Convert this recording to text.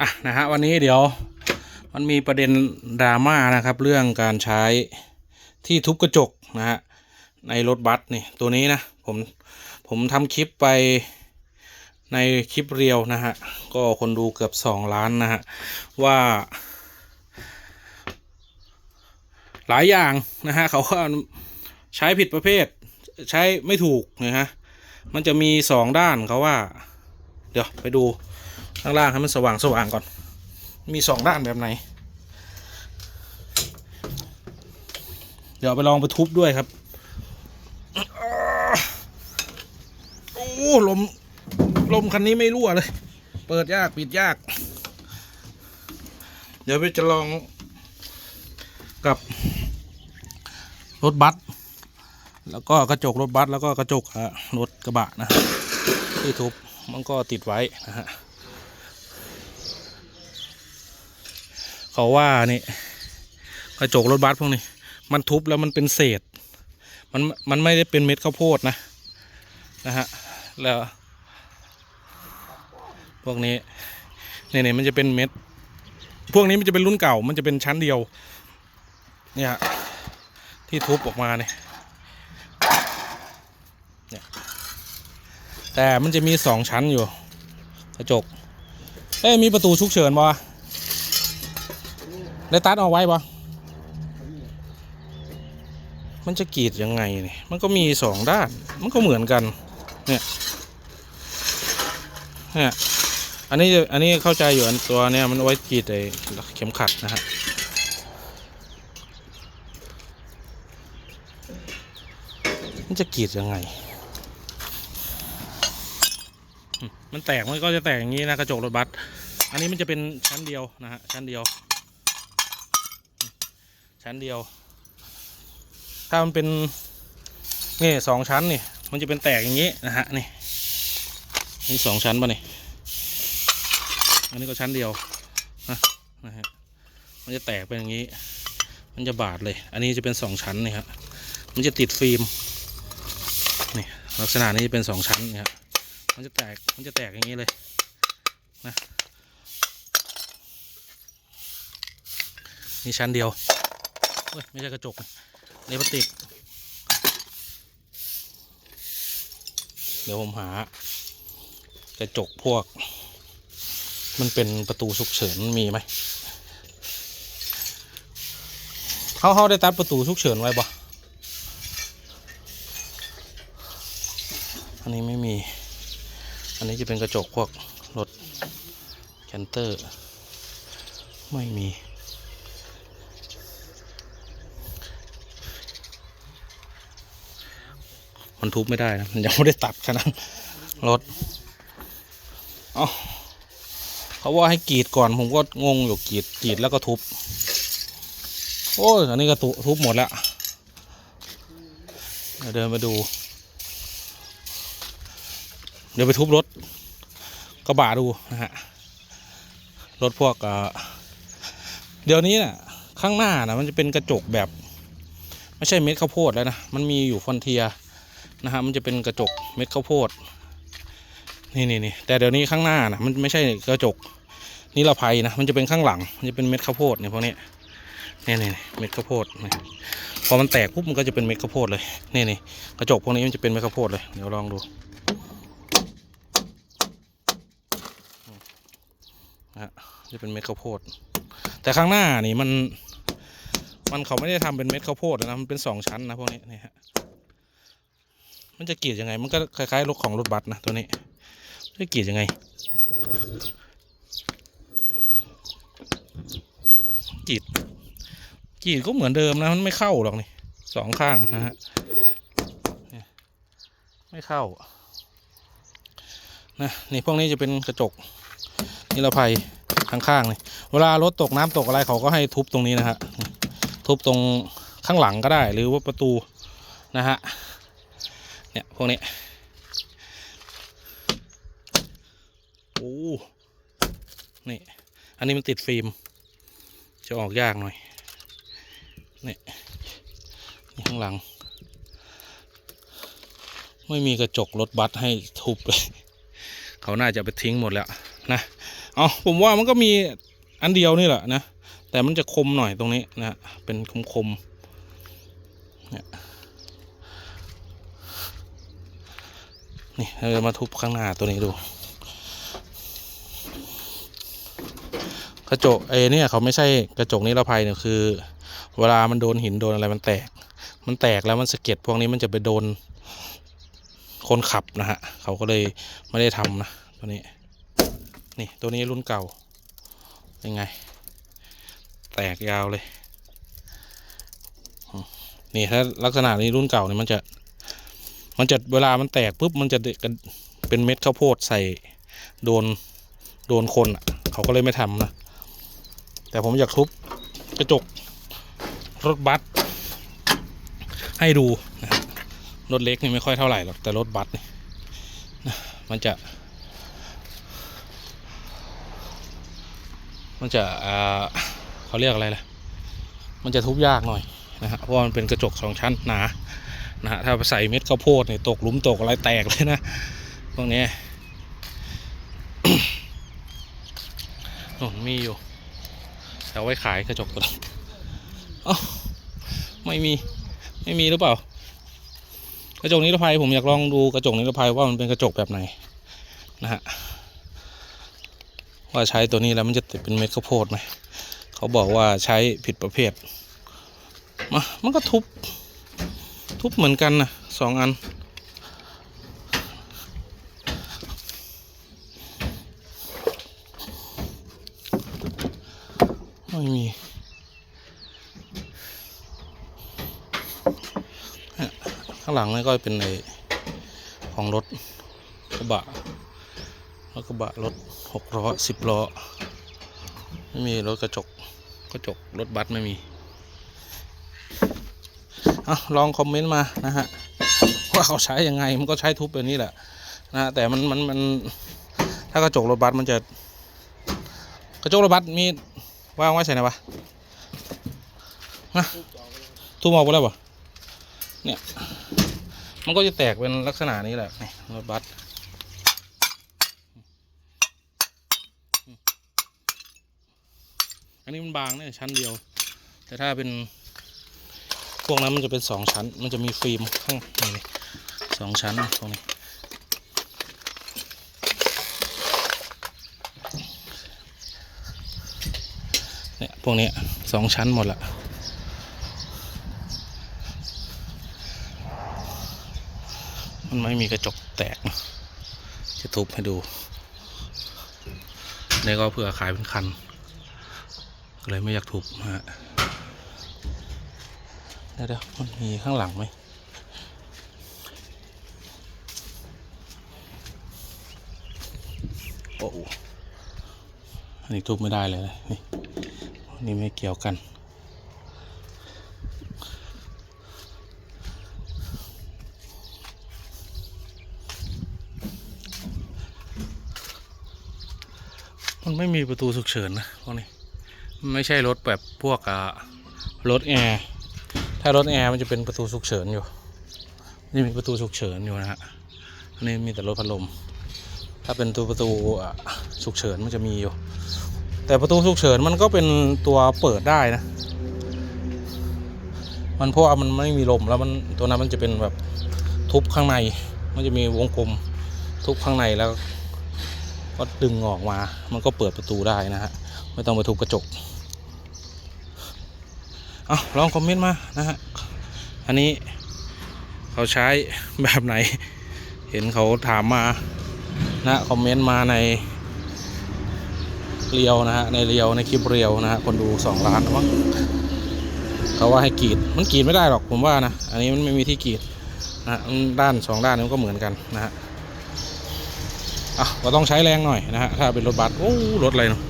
อะนะฮะวันนี้เดี๋ยวมันมีประเด็นดราม่านะครับ เรื่องการใช้ที่ทุบกระจกนะฮะในรถบัสนี่ตัวนี้นะผมผมทำคลิปไปในคลิปเรียวนะฮะก็คนดูเกือบสองล้านนะฮะว่า หลายอย่างนะฮะเขาก็ใช้ผิดประเภท ใช้ไม่ถูกนะฮะมันจะมีสองด้านเขาว่า เดี๋ยวไปดู ข้างล่างให้มันสว่างสว่างก่อน มีสองด้านแบบไหน เดี๋ยวไปลองไปทุบด้วยครับ โอ้ลม ลมคันนี้ไม่รั่วเลย เปิดยากปิดยาก เดี๋ยวไปจะลองกับ รถบัส แล้วก็กระจกรถบัส แล้วก็กระจกรถกระบะนะที่ทุบมันก็ติดไว้นะฮะ เขาว่านี่กระจกรถบัสพวกนี้ มันทุบแล้วมันเป็นเศษ มันมันไม่ได้เป็นเม็ดข้าวโพดนะนะฮะแล้ว พวกนี้เนี่ยเนี่ยมันจะเป็นเม็ด พวกนี้มันจะเป็นรุ่นเก่า มันจะเป็นชั้นเดียว เนี่ยที่ทุบออกมาเนี่ยเนี่ยแต่มันจะมีสองชั้นอยู่ กระจก เอ้ยมีประตูฉุกเฉินบ่วะ ได้ตัดเอาไว้บ่มันจะกรีดยังไงเนี่ย มันก็มีสองด้าน มันก็เหมือนกัน เนี่ย เนี่ย อันนี้ อันนี้เข้าใจอยู่อันตัวเนี้ยมันไว้กรีดไอ้เข็มขัดนะฮะ มันจะกรีดยังไง มันแตกมันก็จะแตกอย่างนี้นะกระจกรถบัส อันนี้มันจะเป็นชั้นเดียวนะฮะชั้นเดียว ชั้นเดียว ถ้ามันเป็นนี่สองชั้นนี่มันจะเป็นแตกอย่างนี้นะฮะนี่นี่สองชั้นป่ะนี่อันนี้ก็ชั้นเดียวนะนะฮะมันจะแตกเป็นอย่างนี้ มันจะบาดเลย อันนี้จะเป็นสองชั้นนี่ครับมันจะติดฟิล์มนี่ลักษณะนี้เป็นสองชั้นนี่ครับมันจะแตกมันจะแตกอย่างนี้เลยนะนี่ชั้นเดียว เฮ้ย ไม่ใช่กระจกนี่พลาสติก เดี๋ยวผมหา กระจกพวก มันเป็นประตูฉุกเฉินมีไหมเขาเขาได้ตัดประตูฉุกเฉินไว้ปะอันนี้ไม่มี อันนี้จะเป็นกระจกพวกรถแคนเตอร์ ไม่มี มันทุบไม่ได้นะมันยังไม่ได้ตัดขนาดรถเอ๋อเขาว่าให้กรีดก่อนผมก็งงอยู่กรีดกรีดแล้วก็ทุบ โอ้ยอันนี้ก็ตุทุบหมดแล้วเดินมาดู เดี๋ยวไปทุบรถกระบะดูนะฮะรถพวกเดี๋ยวนี้น่ะข้างหน้านะมันจะเป็นกระจกแบบ ไม่ใช่เม็ดข้าวโพดแล้วนะ มันมีอยู่ฟอนเทีย นะฮะมันจะเป็นกระจกเม็ดข้าวโพดนี่นี่นี่แต่เดี๋ยวนี้ข้างหน้านะมันไม่ใช่กระจกนิรภัยนะมันจะเป็นข้างหลัง มันจะเป็นเม็ดข้าวโพดเนี่ยพวกนี้นี่นี่นี่เม็ดข้าวโพดนี่พอมันแตกปุ๊บมันก็จะเป็นเม็ดข้าวโพดเลยนี่นี่กระจกพวกนี้มันจะเป็นเม็ดข้าวโพดเลยเดี๋ยวลองดูนะฮะจะเป็นเม็ดข้าวโพด แต่ข้างหน้านี่มัน มันเขาไม่ได้ทำเป็นเม็ดข้าวโพดนะมันเป็นสองชั้นนะพวกนี้นี่ฮะ มันจะกรีดยังไง มันก็คล้ายๆรถของรถบัสนะตัวนี้จะกรีดยังไงกรีดกรีดก็เหมือนเดิมนะมันไม่เข้าหรอกนี่สองข้างนะฮะไม่เข้านะนี่พวกนี้จะเป็นกระจกนิรภัยข้างๆนี่เวลารถตกน้ำตกอะไรเขาก็ให้ทุบตรงนี้นะฮะทุบตรงข้างหลังก็ได้หรือว่าประตูนะฮะ เนี่ยพวกนี้โอ้นี่ อันนี้มันติดฟิล์ม จะออกยากหน่อย นี่นี่ข้างหลัง ไม่มีกระจกรถบัสให้ทุบเลย เขาน่าจะไปทิ้งหมดแล้วนะ เอาผมว่ามันก็มีอันเดียวนี่แหละนะ แต่มันจะคมหน่อยตรงนี้นะ เป็นคมคมๆเนี่ย นี่เรามาทุบข้างหน้าตัวนี้ดู กระจกเอเนี่ยเขาไม่ใช่กระจกนิรภัยเนี่ยคือ เวลามันโดนหินโดนอะไรมันแตก มันแตกแล้วมันสะเก็ดพวกนี้มันจะไปโดนคนขับนะฮะเขาก็เลยไม่ได้ทำนะตัวนี้ นี่ตัวนี้รุ่นเก่าเป็นไง แตกยาวเลย นี่ถ้าลักษณะนี้รุ่นเก่าเนี่ยมันจะ มันจะเวลามันแตกปุ๊บมันจะเป็นเม็ดข้าวโพดใส่โดนโดนคนอะ เขาก็เลยไม่ทำนะ แต่ผมอยากทุบกระจกรถบัสให้ดูนะรถเล็กนี่ไม่ค่อยเท่าไหร่หรอกแต่รถบัสนี่นะมันจะ มันจะเขาเรียกอะไรล่ะ มันจะทุบยากหน่อยนะฮะเพราะมันเป็นกระจกสองชั้นหนา นะฮะถ้าไปใส่เม็ดข้าวโพดเนี่ยตกหลุมตกอะไรแตกเลยนะพวกนี้โน่นมีอยู่เอาไว้ขายกระจกตัวนั้อ้าไม่มีไม่มีหรือเปล่า กระจกนิรภัยผมอยากลองดูกระจกนิรภัยว่ามันเป็นกระจกแบบไหนนะฮะว่าใช้ตัวนี้แล้วมันจะติดเป็นเม็ดข้าวโพดไหมเขาบอกว่าใช้ผิดประเภทมามันก็ทุบ ทุบเหมือนกันนะสองอัน ไม่มีข้างหลังนี่ก็เป็นในของรถกระบะรถกระบะรถหกล้อสิบล้อ ไม่มีรถกระจก กระจกรถบัสไม่มี เอาลองคอมเมนต์มานะฮะว่าเขาใช้ยังไงมันก็ใช้ทุบแบบนี้แหละนะ แต่มันมันมันถ้ากระจกรถบัสมันจะ กระจกรถบัสมีวางไว้ใส่ไหนวะนะทุบออกไปแล้วปะเนี่ย มันก็จะแตกเป็นลักษณะนี้แหละนี่รถบัสอันนี้มันบางเนี่ยชั้นเดียว แต่ถ้าเป็น พวกนั้นมันจะเป็นสองชั้น มันจะมีฟิล์มข้างนี่สองชั้นตรงนี้เนี่ยพวกนี้สองชั้นหมดละมันไม่มีกระจกแตก จะทุบให้ดูนี่ก็เพื่อขายเป็นคัน ก็เลยไม่อยากทุบนะฮะ ดี๋ยวเดี๋ยวมันมีข้างหลังไหมโอ้โหอันนี้ทุบไม่ได้เลยนะนี่นี่ไม่เกี่ยวกันมันไม่มีประตูฉุกเฉินนะพวกนี้ไม่ใช่รถแบบพวกอ่ารถแอร์ ถ้ารถแอร์มันจะเป็นประตูฉุกเฉินอยู่ นี่มีประตูฉุกเฉินอยู่นะฮะอันนี้มีแต่รถพัดลม ถ้าเป็นตัวประตูอะฉุกเฉินมันจะมีอยู่ แต่ประตูฉุกเฉินมันก็เป็นตัวเปิดได้นะ มันเพราะว่ามันไม่มีลมแล้วมันตัวนั้นมันจะเป็นแบบทุบข้างใน มันจะมีวงกลมทุบข้างในแล้วก็ดึงออกมา มันก็เปิดประตูได้นะฮะ ไม่ต้องไปทุบกระจก เอาลองคอมเมนต์มานะฮะอันนี้เขาใช้แบบไหน เห็นเขาถามมานะคอมเมนต์มาในเรียวนะฮะในเรียวในคลิปเรียวนะฮะคนดูสองล้านมั้งเขาว่าให้กรีดมันกรีดไม่ได้หรอกผมว่านะอันนี้มันไม่มีที่กรีดนะด้านสองด้านนี้มันก็เหมือนกันนะฮะอะก็ต้องใช้แรงหน่อยนะฮะถ้าเป็นรถบัสโอ้รถอะไรเนาะ